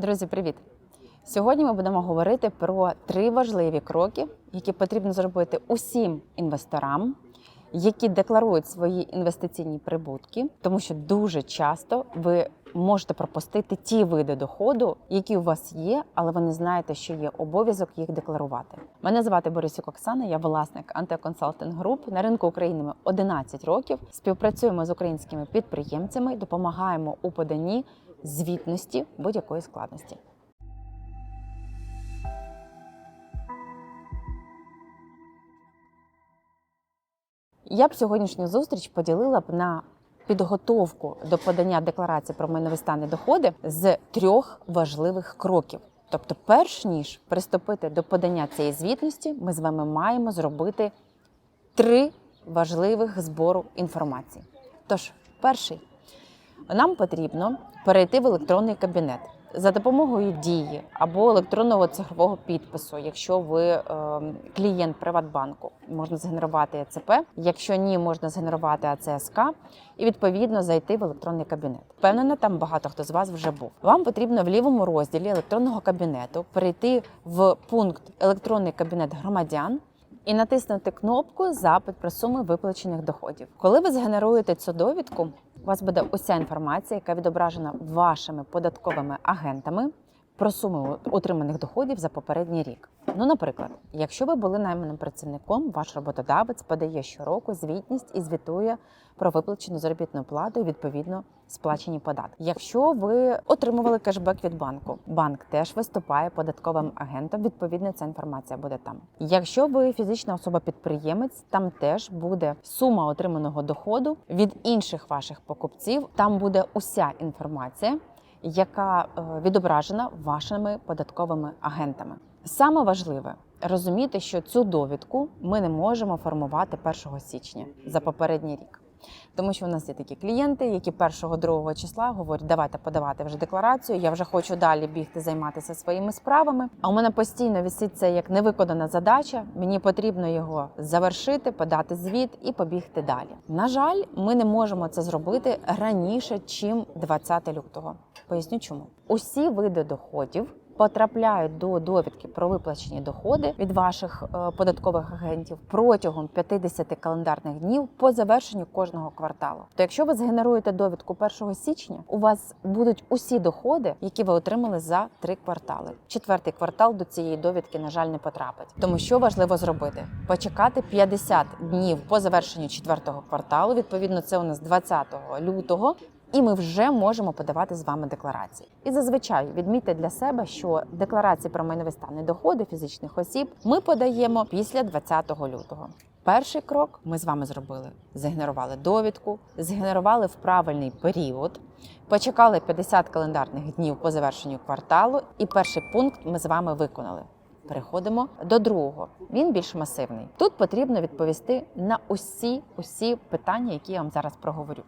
Друзі, привіт! Сьогодні ми будемо говорити про три важливі кроки, які потрібно зробити усім інвесторам, які декларують свої інвестиційні прибутки, тому що дуже часто ви можете пропустити ті види доходу, які у вас є, але ви не знаєте, що є обов'язок їх декларувати. Мене звати Борисюк Оксана, я власник антиконсалтинг груп на ринку України ми 11 років. Співпрацюємо з українськими підприємцями, допомагаємо у поданні звітності будь-якої складності. Я б сьогоднішню зустріч поділила б на підготовку до подання декларації про майновий стан і доходи з трьох важливих кроків. Тобто, перш ніж приступити до подання цієї звітності, ми з вами маємо зробити три важливих збору інформації. Тож, перший, нам потрібно перейти в електронний кабінет за допомогою дії або електронного цифрового підпису, якщо ви е, клієнт Приватбанку, можна згенерувати ЕЦП. Якщо ні, можна згенерувати АЦСК і відповідно зайти в електронний кабінет. Впевнена, там багато хто з вас вже був. Вам потрібно в лівому розділі електронного кабінету перейти в пункт електронний кабінет громадян. І натиснути кнопку Запит про суми виплачених доходів. Коли ви згенеруєте цю довідку, у вас буде уся інформація, яка відображена вашими податковими агентами про суми отриманих доходів за попередній рік. Ну, наприклад, якщо ви були найманим працівником, ваш роботодавець подає щороку звітність і звітує про виплачену заробітну плату і відповідно сплачені податки. Якщо ви отримували кешбек від банку, банк теж виступає податковим агентом. Відповідно, ця інформація буде там. Якщо ви фізична особа-підприємець, там теж буде сума отриманого доходу від інших ваших покупців. Там буде уся інформація яка е, відображена вашими податковими агентами. Саме важливе розуміти, що цю довідку ми не можемо формувати 1 січня за попередній рік. Тому що у нас є такі клієнти, які 1-2 числа говорять, давайте подавати вже декларацію. Я вже хочу далі бігти займатися своїми справами. А у мене постійно висить це як невиконана задача. Мені потрібно його завершити, подати звіт і побігти далі. На жаль, ми не можемо це зробити раніше, чим 20 лютого. Поясню, чому усі види доходів. Потрапляють до довідки про виплачені доходи від ваших е, податкових агентів протягом 50 календарних днів по завершенню кожного кварталу. То якщо ви згенеруєте довідку 1 січня, у вас будуть усі доходи, які ви отримали за три квартали. Четвертий квартал до цієї довідки, на жаль, не потрапить. Тому що важливо зробити? Почекати 50 днів по завершенню четвертого кварталу. Відповідно, це у нас 20 лютого. І ми вже можемо подавати з вами декларації. І зазвичай відмітьте для себе, що декларації про майновий стан і доходи фізичних осіб ми подаємо після 20 лютого. Перший крок ми з вами зробили: згенерували довідку, згенерували в правильний період, почекали 50 календарних днів по завершенню кварталу, і перший пункт ми з вами виконали. Переходимо до другого. Він більш масивний. Тут потрібно відповісти на усі усі питання, які я вам зараз проговорю.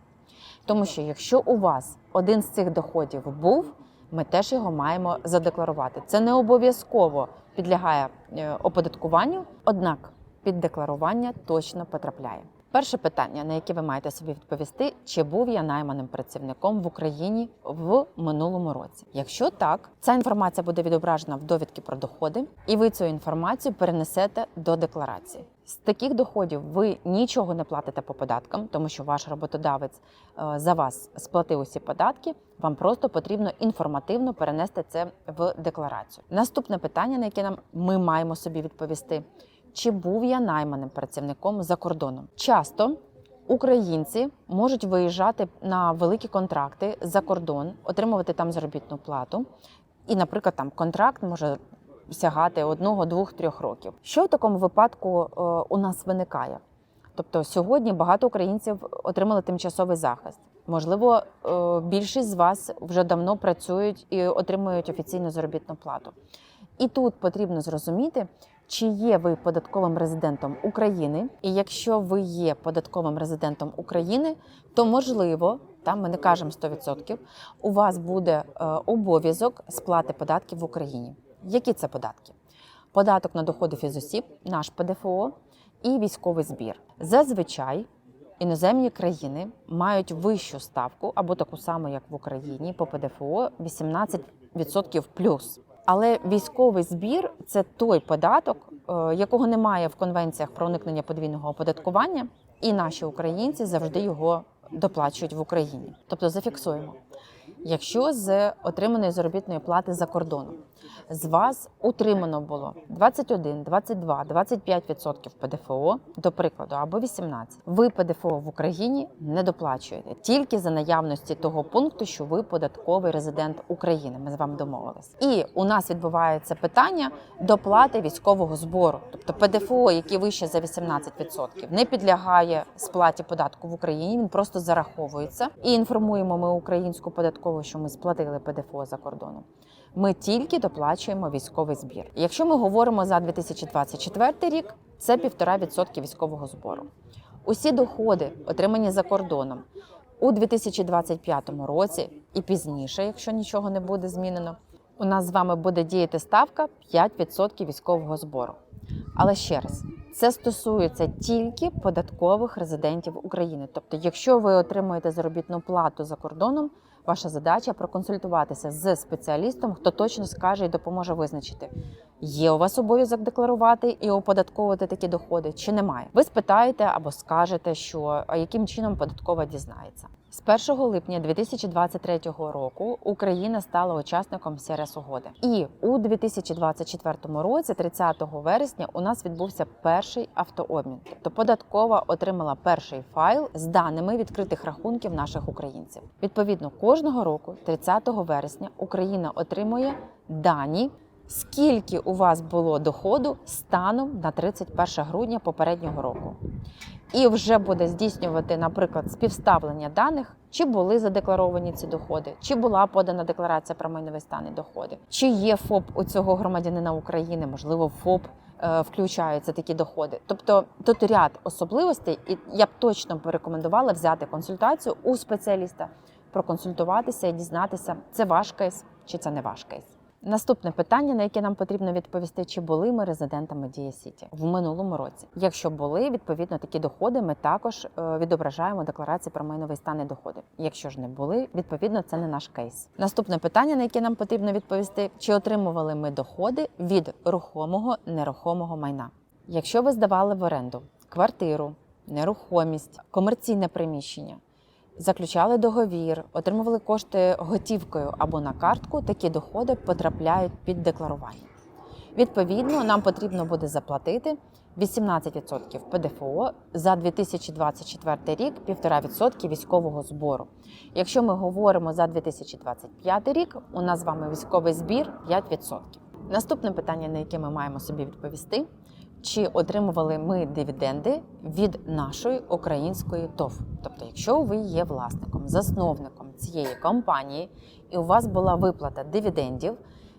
Тому що якщо у вас один з цих доходів був, ми теж його маємо задекларувати. Це не обов'язково підлягає е, оподаткуванню, однак під декларування точно потрапляє. Перше питання, на яке ви маєте собі відповісти, чи був я найманим працівником в Україні в минулому році? Якщо так, ця інформація буде відображена в довідки про доходи, і ви цю інформацію перенесете до декларації. З таких доходів ви нічого не платите по податкам, тому що ваш роботодавець е, за вас сплатив усі податки. Вам просто потрібно інформативно перенести це в декларацію. Наступне питання, на яке нам ми маємо собі відповісти. Чи був я найманим працівником за кордоном? Часто українці можуть виїжджати на великі контракти за кордон, отримувати там заробітну плату. І, наприклад, там контракт може сягати одного, двох, трьох років. Що в такому випадку е, у нас виникає? Тобто сьогодні багато українців отримали тимчасовий захист. Можливо, е, більшість з вас вже давно працюють і отримують офіційну заробітну плату. І тут потрібно зрозуміти, чи є ви податковим резидентом України, і якщо ви є податковим резидентом України, то можливо, там ми не кажемо 100%, у вас буде е, обов'язок сплати податків в Україні. Які це податки? Податок на доходи фізосіб, наш ПДФО і військовий збір. Зазвичай іноземні країни мають вищу ставку або таку саму, як в Україні, по ПДФО 25% плюс. Але військовий збір це той податок, е, якого немає в конвенціях про уникнення подвійного оподаткування, і наші українці завжди його доплачують в Україні. Тобто зафіксуємо. Якщо з отриманої заробітної плати за кордоном з вас утримано було 21, 22, 25% ПДФО, до прикладу, або 18, ви ПДФО в Україні не доплачуєте тільки за наявності того пункту, що ви податковий резидент України. Ми з вами домовились. І у нас відбувається питання доплати військового збору, тобто ПДФО, який вище за 18%, не підлягає сплаті податку в Україні. Він просто зараховується і інформуємо ми українську податкову, що ми сплатили ПДФО за кордоном. Ми тільки доплачуємо військовий збір. Якщо ми говоримо за 2024 рік, це 1,5% військового збору. Усі доходи, отримані за кордоном у 2025 році і пізніше, якщо нічого не буде змінено, у нас з вами буде діяти ставка 5% військового збору. Але ще раз, це стосується тільки податкових резидентів України. Тобто, якщо ви отримуєте заробітну плату за кордоном, ваша задача проконсультуватися з спеціалістом, хто точно скаже і допоможе визначити, є у вас обов'язок декларувати і оподатковувати такі доходи, чи немає. Ви спитаєте або скажете, що яким чином податкова дізнається. З 1 липня 2023 року Україна стала учасником СРС угоди. І у 2024 році, 30 вересня, у нас відбувся перший автообмін. Тобто податкова отримала перший файл з даними відкритих рахунків наших українців. Відповідно, кожного року, 30 вересня, Україна отримує дані. Скільки у вас було доходу станом на 31 грудня попереднього року? І вже буде здійснювати, наприклад, співставлення даних, чи були задекларовані ці доходи, чи була подана декларація про майновий стан і доходи, чи є ФОП у цього громадянина України, можливо, ФОП е, включаються такі доходи. Тобто тут ряд особливостей, і я б точно порекомендувала взяти консультацію у спеціаліста, проконсультуватися і дізнатися, це ваш кейс чи це не ваш кейс. Наступне питання, на яке нам потрібно відповісти, чи були ми резидентами Дія Сіті в минулому році. Якщо були, відповідно такі доходи, ми також е, відображаємо декларації про майновий стан і доходи. Якщо ж не були, відповідно це не наш кейс. Наступне питання, на яке нам потрібно відповісти, чи отримували ми доходи від рухомого нерухомого майна. Якщо ви здавали в оренду квартиру, нерухомість, комерційне приміщення заключали договір, отримували кошти готівкою або на картку, такі доходи потрапляють під декларування. Відповідно, нам потрібно буде заплатити 18% ПДФО за 2024 рік, 1,5% військового збору. Якщо ми говоримо за 2025 рік, у нас з вами військовий збір 5%. Наступне питання, на яке ми маємо собі відповісти. Чи отримували ми дивіденди від нашої української ТОВ? Тобто, якщо ви є власником, засновником цієї компанії, і у вас була виплата дивідендів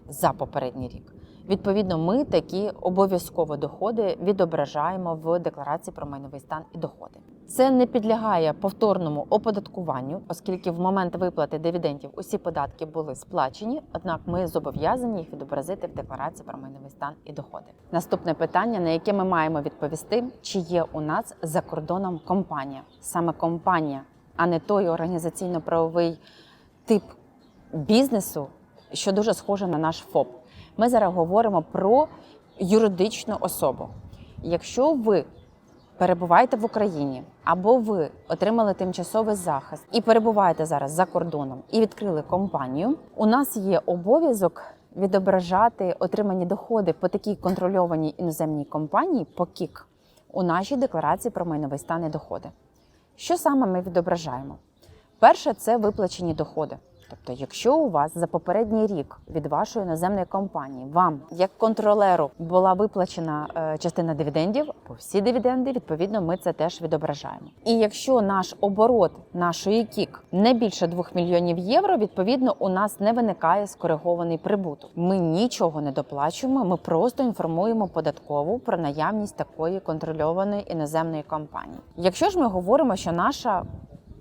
за попередній рік, відповідно, ми такі обов'язково доходи відображаємо в декларації про майновий стан і доходи. Це не підлягає повторному оподаткуванню, оскільки в момент виплати дивідендів усі податки були сплачені. Однак ми зобов'язані їх відобразити в декларації про майновий стан і доходи. Наступне питання, на яке ми маємо відповісти, чи є у нас за кордоном компанія, саме компанія, а не той організаційно-правовий тип бізнесу, що дуже схоже на наш ФОП. Ми зараз говоримо про юридичну особу. Якщо ви перебуваєте в Україні, або ви отримали тимчасовий захист і перебуваєте зараз за кордоном і відкрили компанію, у нас є обов'язок відображати отримані доходи по такій контрольованій іноземній компанії по КІК у нашій декларації про майновий стан і доходи. Що саме ми відображаємо? Перше це виплачені доходи. Тобто, якщо у вас за попередній рік від вашої іноземної компанії вам, як контролеру, була виплачена е, частина дивідендів, то всі дивіденди, відповідно, ми це теж відображаємо. І якщо наш оборот нашої кік не більше 2 мільйонів євро, відповідно, у нас не виникає скоригований прибуток. Ми нічого не доплачуємо, ми просто інформуємо податкову про наявність такої контрольованої іноземної компанії. Якщо ж ми говоримо, що наша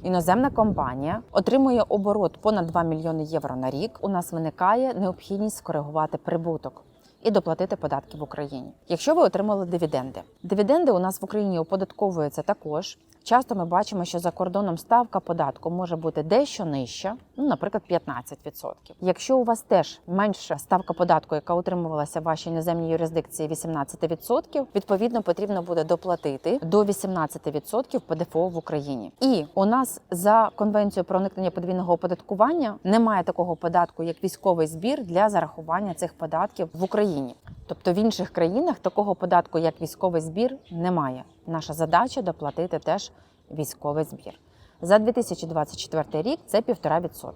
Іноземна компанія отримує оборот понад 2 мільйони євро на рік. У нас виникає необхідність скоригувати прибуток і доплатити податки в Україні. Якщо ви отримали дивіденди, дивіденди у нас в Україні оподатковуються також часто ми бачимо, що за кордоном ставка податку може бути дещо нижча, ну, наприклад, 15%. Якщо у вас теж менша ставка податку, яка утримувалася в вашій іноземній юрисдикції 18%, відповідно потрібно буде доплатити до 18% ПДФО в Україні. І у нас за конвенцією про уникнення подвійного оподаткування немає такого податку, як військовий збір для зарахування цих податків в Україні. Тобто в інших країнах такого податку, як військовий збір, немає. Наша задача доплатити теж військовий збір. За 2024 рік це 1,5%.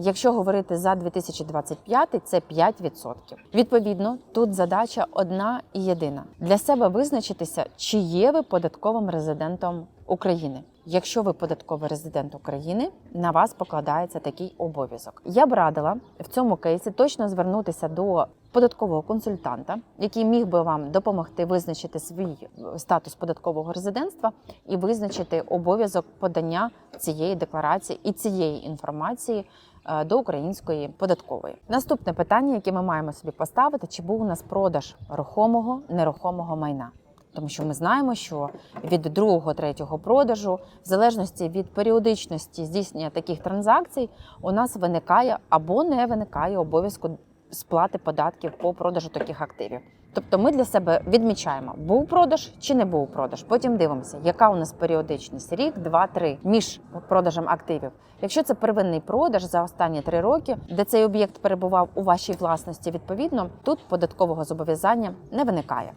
Якщо говорити за 2025, це 5%. Відповідно, тут задача одна і єдина для себе визначитися, чи є ви податковим резидентом України. Якщо ви податковий резидент України, на вас покладається такий обов'язок. Я б радила в цьому кейсі точно звернутися до податкового консультанта, який міг би вам допомогти визначити свій статус податкового резидентства і визначити обов'язок подання цієї декларації і цієї інформації е, до української податкової. Наступне питання, яке ми маємо собі поставити: чи був у нас продаж рухомого нерухомого майна? Тому що ми знаємо, що від другого третього продажу, в залежності від періодичності здійснення таких транзакцій, у нас виникає або не виникає обов'язку сплати податків по продажу таких активів. Тобто ми для себе відмічаємо, був продаж чи не був продаж. Потім дивимося, яка у нас періодичність рік, два, три між продажем активів. Якщо це первинний продаж за останні три роки, де цей об'єкт перебував у вашій власності, відповідно тут податкового зобов'язання не виникає.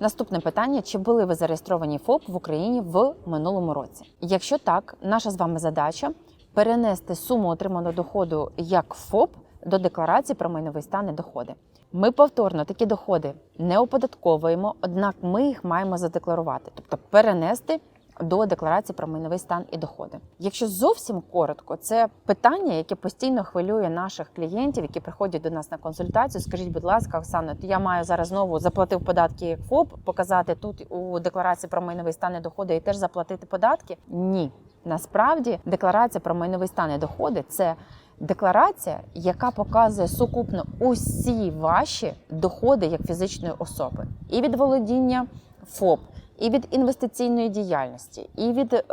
Наступне питання: чи були ви зареєстровані ФОП в Україні в минулому році? Якщо так, наша з вами задача перенести суму отриманого доходу як ФОП до декларації про майновий стан і доходи. Ми повторно такі доходи не оподатковуємо, однак ми їх маємо задекларувати, тобто перенести до декларації про майновий стан і доходи. Якщо зовсім коротко, це питання, яке постійно хвилює наших клієнтів, які приходять до нас на консультацію. Скажіть, будь ласка, Оксана, я маю зараз знову заплатив податки ФОП, показати тут у декларації про майновий стан і доходи і теж заплатити податки? Ні, насправді декларація про майновий стан і доходи це. Декларація, яка показує сукупно усі ваші доходи як фізичної особи, і від володіння ФОП, і від інвестиційної діяльності, і від е,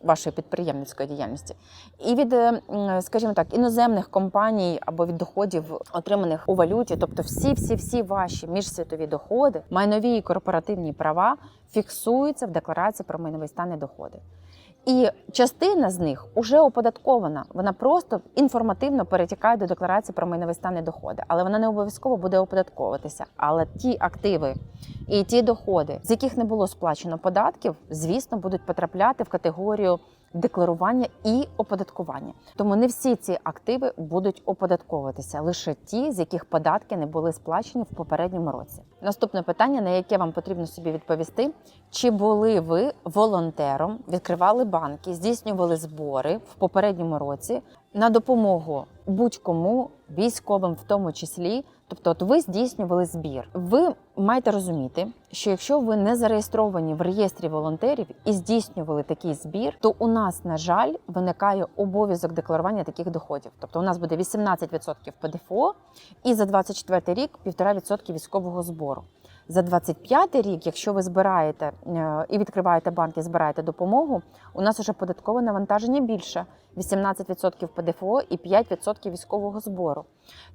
вашої підприємницької діяльності, і від, е, скажімо так, іноземних компаній або від доходів, отриманих у валюті, тобто всі, всі, всі ваші міжсвітові доходи, майнові і корпоративні права фіксуються в декларації про майновий стан і доходи. І частина з них вже оподаткована. Вона просто інформативно перетікає до декларації про майновий стан і доходи, але вона не обов'язково буде оподатковуватися. Але ті активи і ті доходи, з яких не було сплачено податків, звісно, будуть потрапляти в категорію декларування і оподаткування. Тому не всі ці активи будуть оподатковуватися, лише ті, з яких податки не були сплачені в попередньому році. Наступне питання, на яке вам потрібно собі відповісти: чи були ви волонтером, відкривали банки, здійснювали збори в попередньому році на допомогу будь-кому військовим, в тому числі. Тобто, от ви здійснювали збір. Ви маєте розуміти, що якщо ви не зареєстровані в реєстрі волонтерів і здійснювали такий збір, то у нас, на жаль, виникає обов'язок декларування таких доходів. Тобто, у нас буде 18% ПДФО і за 24 рік 1,5% військового збору. За 25 рік, якщо ви збираєте е, і відкриваєте банк і збираєте допомогу, у нас вже податкове навантаження більше 18% ПДФО і 5% військового збору.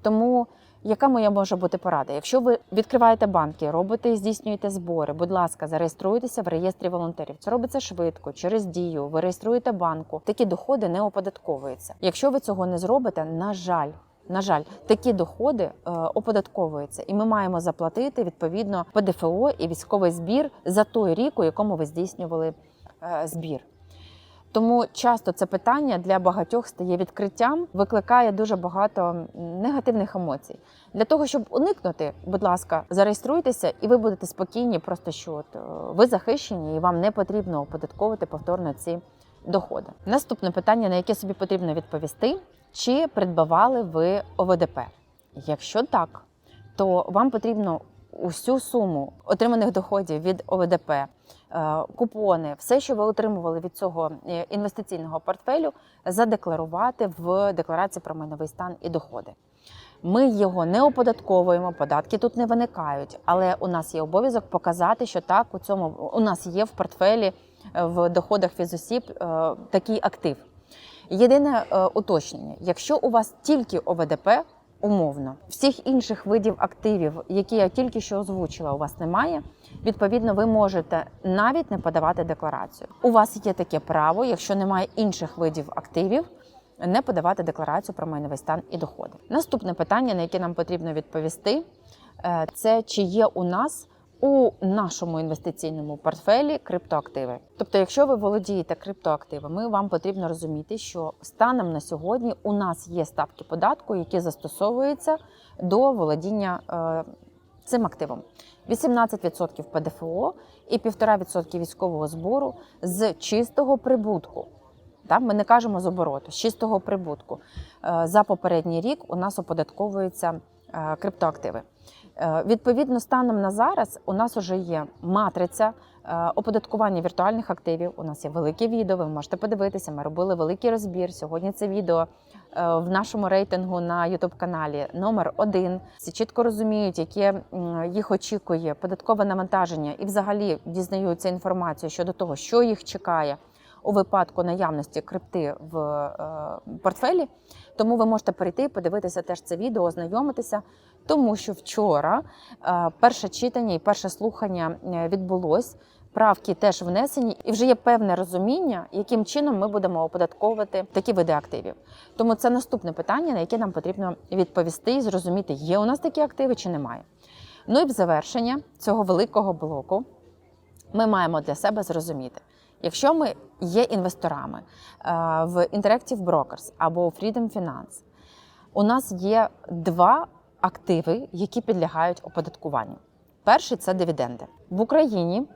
Тому яка моя може бути порада? Якщо ви відкриваєте банки, робите і здійснюєте збори, будь ласка, зареєструйтеся в реєстрі волонтерів. Це робиться швидко, через дію. Ви реєструєте банку. Такі доходи не оподатковуються. Якщо ви цього не зробите, на жаль. На жаль, такі доходи е, оподатковуються, і ми маємо заплатити відповідно ПДФО і військовий збір за той рік, у якому ви здійснювали е, збір. Тому часто це питання для багатьох стає відкриттям, викликає дуже багато негативних емоцій. Для того щоб уникнути, будь ласка, зареєструйтеся, і ви будете спокійні, просто що от, е, ви захищені, і вам не потрібно оподатковувати повторно ці доходи. Наступне питання, на яке собі потрібно відповісти: чи придбавали ви ОВДП? Якщо так, то вам потрібно усю суму отриманих доходів від ОВДП, е, купони, все, що ви отримували від цього е, інвестиційного портфелю, задекларувати в декларації про майновий стан і доходи. Ми його не оподатковуємо, податки тут не виникають, але у нас є обов'язок показати, що так у цьому у нас є в портфелі е, в доходах фізосіб такий актив. Єдине е, уточнення: якщо у вас тільки ОВДП, умовно, всіх інших видів активів, які я тільки що озвучила, у вас немає. Відповідно, ви можете навіть не подавати декларацію. У вас є таке право, якщо немає інших видів активів, не подавати декларацію про майновий стан і доходи. Наступне питання, на яке нам потрібно відповісти, е, це чи є у нас у нашому інвестиційному портфелі криптоактиви. Тобто, якщо ви володієте криптоактивами, вам потрібно розуміти, що станом на сьогодні у нас є ставки податку, які застосовуються до володіння е, цим активом. 18% ПДФО і 1,5% військового збору з чистого прибутку. Так, ми не кажемо з обороту, з чистого прибутку. Е, За попередній рік у нас оподатковуються е, криптоактиви. Е, Відповідно, станом на зараз у нас вже є матриця е, оподаткування віртуальних активів. У нас є велике відео. Ви можете подивитися. Ми робили великий розбір. Сьогодні це відео е, в нашому рейтингу на youtube каналі номер один. Всі чітко розуміють, яке їх очікує податкове навантаження, і взагалі дізнаються інформацію щодо того, що їх чекає у випадку наявності крипти в е, портфелі. Тому ви можете перейти подивитися теж це відео, ознайомитися. Тому що вчора е, перше читання і перше слухання е, відбулось. Правки теж внесені, і вже є певне розуміння, яким чином ми будемо оподатковувати такі види активів. Тому це наступне питання, на яке нам потрібно відповісти і зрозуміти, є у нас такі активи чи немає. Ну і в завершення цього великого блоку ми маємо для себе зрозуміти, якщо ми є інвесторами е, в Interactive Brokers або Freedom Finance, у нас є два активи, які підлягають оподаткуванню. Перший це дивіденди в Україні.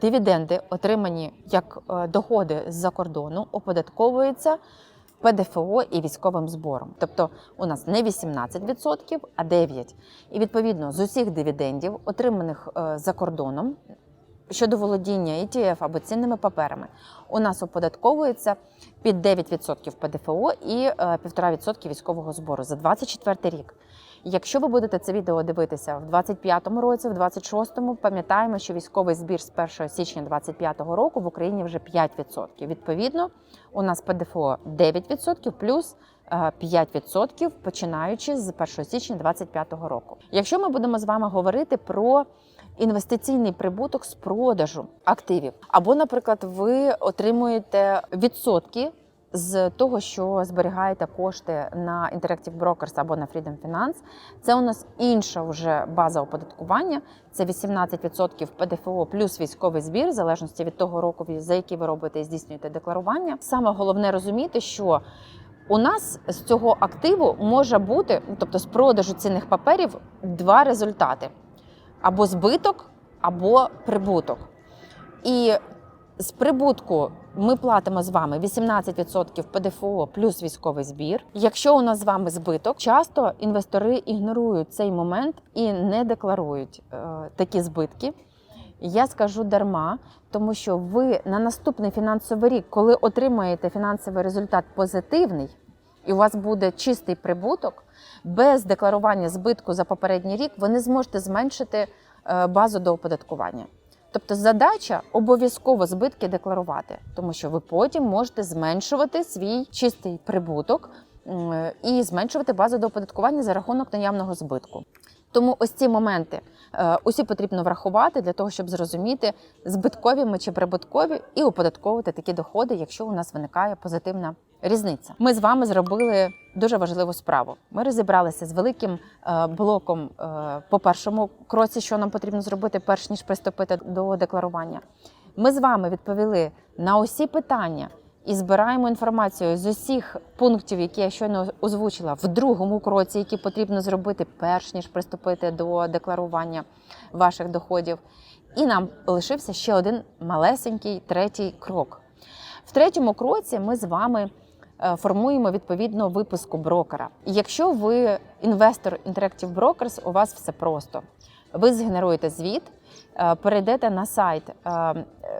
Дивіденди, отримані як е, доходи з-за кордону, оподатковуються ПДФО і військовим збором. Тобто у нас не 18%, а 9%. І відповідно з усіх дивідендів, отриманих е, за кордоном, щодо володіння ETF або цінними паперами, у нас оподатковується під 9% ПДФО і е, 1,5% військового збору за 24 рік. Якщо ви будете це відео дивитися в 25-му році, в 26-му, пам'ятаємо, що військовий збір з 1 січня 25-го року в Україні вже 5%. Відповідно, у нас ПДФО 9% плюс е, 5% починаючи з 1 січня 25-го року. Якщо ми будемо з вами говорити про інвестиційний прибуток з продажу активів, або, наприклад, ви отримуєте відсотки з того, що зберігаєте кошти на Interactive Brokers або на Freedom Finance. Це у нас інша вже база оподаткування. Це 18% ПДФО плюс військовий збір, в залежності від того року, за який ви робите і здійснюєте декларування. Саме головне розуміти, що у нас з цього активу може бути, тобто з продажу цінних паперів, два результати: або збиток, або прибуток. І з прибутку ми платимо з вами 18% ПДФО плюс військовий збір. Якщо у нас з вами збиток, часто інвестори ігнорують цей момент і не декларують е, такі збитки. Я скажу дарма, тому що ви на наступний фінансовий рік, коли отримаєте фінансовий результат позитивний, і у вас буде чистий прибуток, без декларування збитку за попередній рік, ви не зможете зменшити е, базу до оподаткування. Тобто задача обов'язково збитки декларувати, тому що ви потім можете зменшувати свій чистий прибуток і зменшувати базу до оподаткування за рахунок наявного збитку. Тому ось ці моменти е, усі потрібно врахувати для того, щоб зрозуміти, збиткові ми чи прибуткові, і оподатковувати такі доходи, якщо у нас виникає позитивна різниця. Ми з вами зробили дуже важливу справу. Ми розібралися з великим е, блоком е, по першому кроці, що нам потрібно зробити, перш ніж приступити до декларування. Ми з вами відповіли на усі питання. І збираємо інформацію з усіх пунктів, які я щойно озвучила в другому кроці, які потрібно зробити перш ніж приступити до декларування ваших доходів. І нам лишився ще один малесенький третій крок. В третьому кроці ми з вами формуємо відповідно випуску брокера. Якщо ви інвестор Interactive Brokers, у вас все просто. Ви згенеруєте звіт, е, перейдете на сайт е,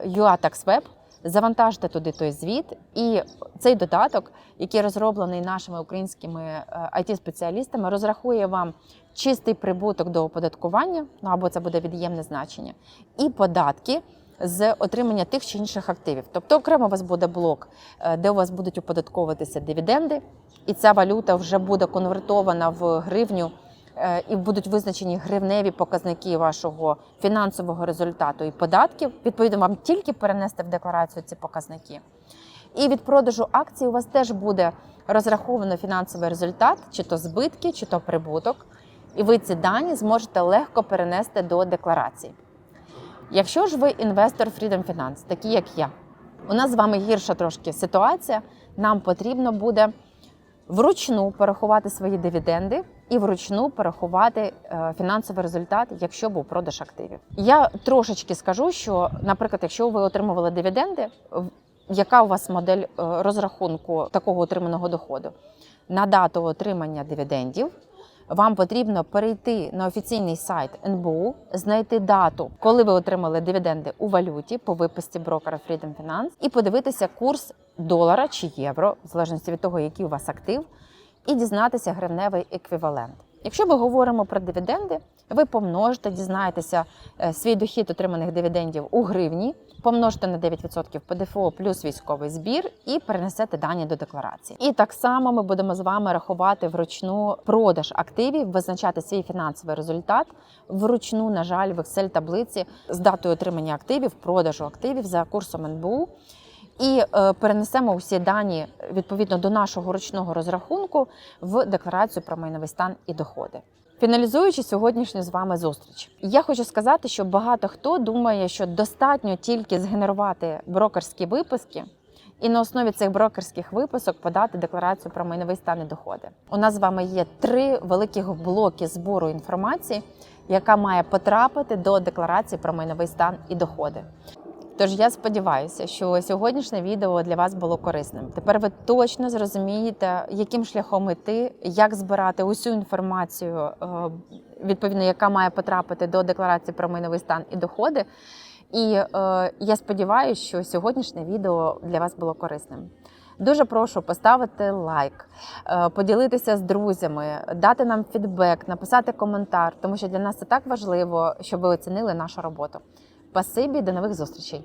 UATaxWeb, завантажте туди той звіт, і цей додаток, який розроблений нашими українськими it спеціалістами розрахує вам чистий прибуток до оподаткування, ну або це буде від'ємне значення, і податки з отримання тих чи інших активів. Тобто окремо у вас буде блок, е, де у вас будуть оподатковуватися дивіденди, і ця валюта вже буде конвертована в гривню. е, І будуть визначені гривневі показники вашого фінансового результату і податків. Відповідно, вам тільки перенести в декларацію ці показники. І від продажу акцій у вас теж буде розраховано фінансовий результат, чи то збитки, чи то прибуток. І ви ці дані зможете легко перенести до декларації. Якщо ж ви інвестор Freedom Finance, такий як я, у нас з вами гірша трошки ситуація. Нам потрібно буде вручну порахувати свої дивіденди і вручну порахувати е, фінансовий результат, якщо був продаж активів. Я трошечки скажу, що, наприклад, якщо ви отримували дивіденди, яка у вас модель е, розрахунку такого отриманого доходу? На дату отримання дивідендів вам потрібно перейти на офіційний сайт НБУ, знайти дату, коли ви отримали дивіденди у валюті по виписці брокера Freedom Finance, і подивитися курс долара чи євро, в залежності від того, який у вас актив, і дізнатися гривневий еквівалент. Якщо ми говоримо про дивіденди, ви помножите, дізнаєтеся е, свій дохід отриманих дивідендів у гривні, помножите на 9% ПДФО плюс військовий збір і перенесете дані до декларації. І так само ми будемо з вами рахувати вручну продаж активів, визначати свій фінансовий результат вручну, на жаль, в Excel таблиці з датою отримання активів, продажу активів за курсом НБУ. І е, перенесемо усі дані відповідно до нашого ручного розрахунку в декларацію про майновий стан і доходи. Фіналізуючи сьогоднішню з вами зустріч, я хочу сказати, що багато хто думає, що достатньо тільки згенерувати брокерські виписки. І на основі цих брокерських виписок подати декларацію про майновий стан і доходи. У нас з вами є три великих блоки збору інформації, яка має потрапити до декларації про майновий стан і доходи. Тож я сподіваюся, що сьогоднішнє відео для вас було корисним. Тепер ви точно зрозумієте, яким шляхом йти, як збирати усю інформацію, е, відповідно, яка має потрапити до декларації про майновий стан і доходи. І е, я сподіваюся, що сьогоднішнє відео для вас було корисним. Дуже прошу поставити лайк, е, поділитися з друзями, дати нам фідбек, написати коментар, тому що для нас це так важливо, щоб ви оцінили нашу роботу. Спасибі, до нових зустрічей.